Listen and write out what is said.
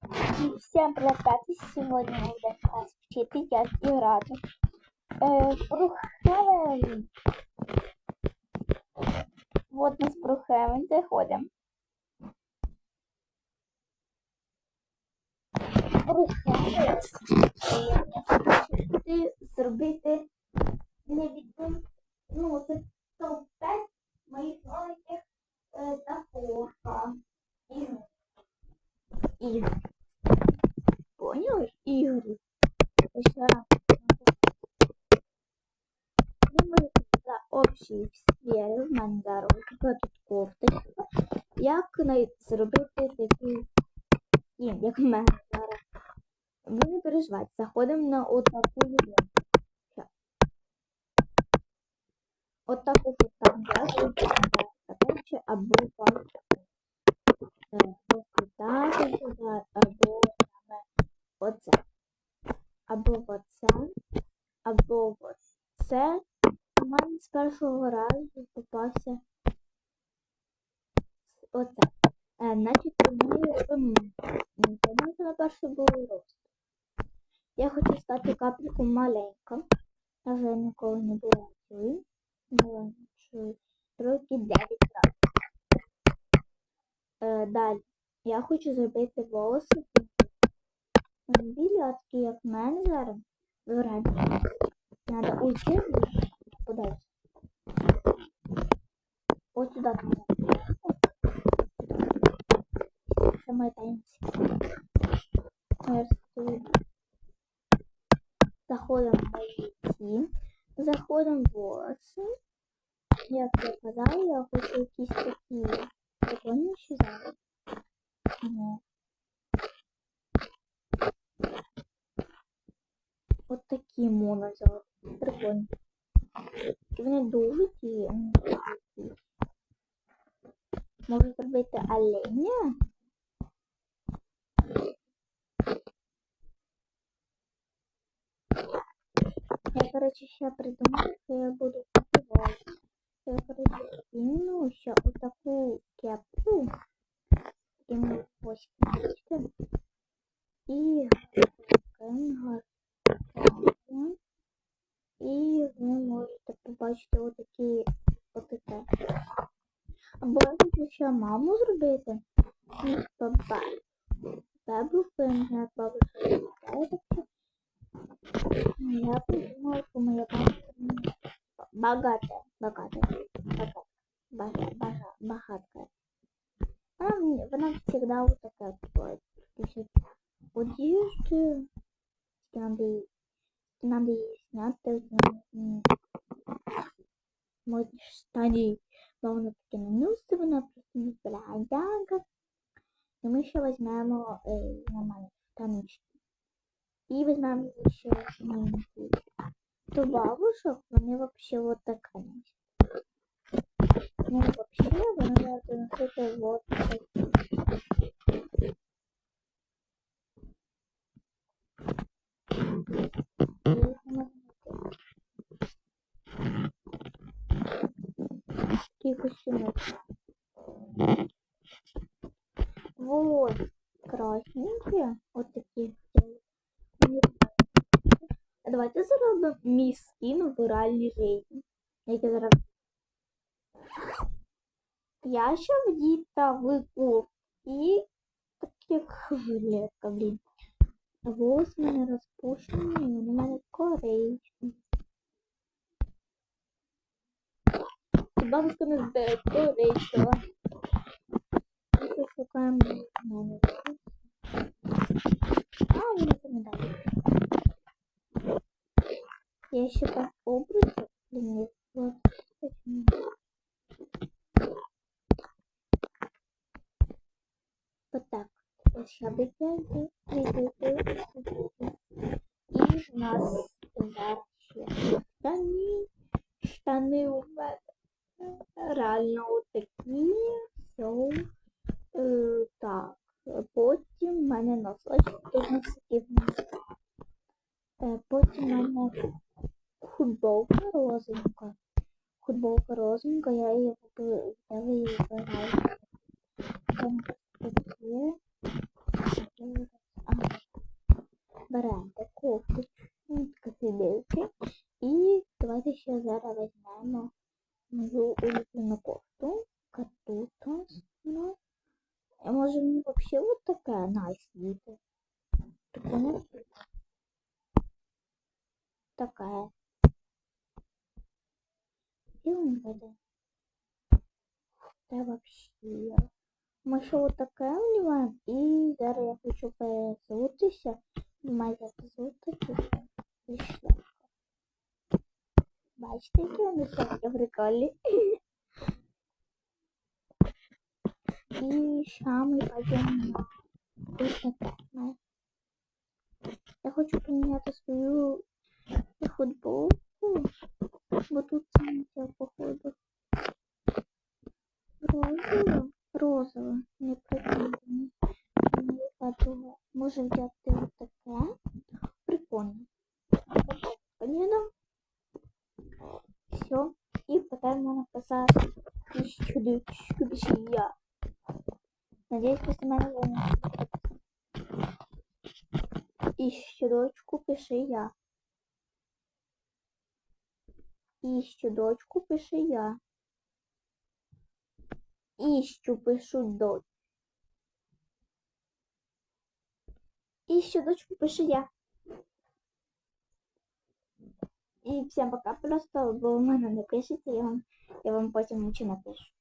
Всем привет! Сегодня мы будем вас вчити, як грати. Е, Брухевен. Вот нас Брухевен, заходимо. Брухевен. Ти зробити не відомо. Ну, це топ-5 моїх нових е, такого. Ігор. Ігор. Понял? Ігор. Ще раз. Думаю, за общі сфери в мене зараз тут кофточка. Як зробити такий стін, як в мене зараз. Ви не переживайте, заходимо на отаку людину. Отаку от там я або. Е, сюди, або саме оце. Або оце, або ось це. У мене з першого разу попався оце. Е, значить, ми. Тому що на перше було рост. Я хочу стати капельку маленька. Я вже ніколи не була. Була років 9 разів. Е, далі. Я хочу зробити волоси. Білі, такі, як в мене зараз. Виграємо. Надо уйти подальше. Ось сюди. Це моя. Заходимо в мої ці. Заходимо в волоси. Я казала, я хочу якісь такі прикольніші зараз. Ну. От такі можна взяти. Прикольно. Вони дуже ті. Можу зробити оленя. Я, короче, ще придумала, що я буду купувати. Я, короче, кину ще отаку кепку. Такими хвостиками. І кенгар. І ви можете побачити отакі отаке. Або я хочу ще маму зробити. Бабу фенгер, бабу фенгер. Я придумала, что моя богатая, богатая, богатая, богатая, богатая. Она, она всегда вот такая вот. То есть одежды, надо, ей- надо ей снять, м, модні штані. Бо вона таке не носить, вона просто не бродяга. І ми ще візьмемо е, нормальні штанички. І візьмемо ще маленькі. До бабушок вони вообще вот така. Ну, вообще, вони будуть носити вот такі. І їх можна носити. Такі костюми. Вот, вот такие. Мені А Давайте зробимо мій скін в реальній житті. Як я зараз. Я ще вдіта в куртці, так як жилетка, блін. Волос у мене розпущені, і вони в мене коричневі. Бабушка не збере коричнева. Ми шукаємо в мене. А, вони це не дали. Я ще так образу. Блин, вот. Вот так. Сейчас бегаю. И у нас зараз ще штани. Штани у мене реально отакі. Все. Е, так. Потім в мене носочки. Носиків. Е, Потім в мене футболка розовенька. Футболка розовенька, я її взяла її виграла. Там таке. берете кофточку, така. І давайте ще зараз візьмемо мою улюблену кофту. Катута. А може мені взагалі от таке найс діти? Таке він веде. Та вообще. Ми ще от таке вдіваємо. І зараз я хочу перезутися. Майже зутитися. І шляпка. Бачите, які вони шляпки прикольні. І ще ми пойдемо на Я хочу поміняти свою футболку, бо тут це походу. Розово, розово, не прикольно. Яка друга. Може взяти таке. Прикольно. Понятно? Все. І потім можна писати тисячу я. Надіюсь, після мене вона. І щодочку пише я. І дочку пише я. Іщу пишу дочь. Іщу дочку пишу я. І всім пока просто, бо в мене не пишеться, я вам, я вам потім нічого напишу.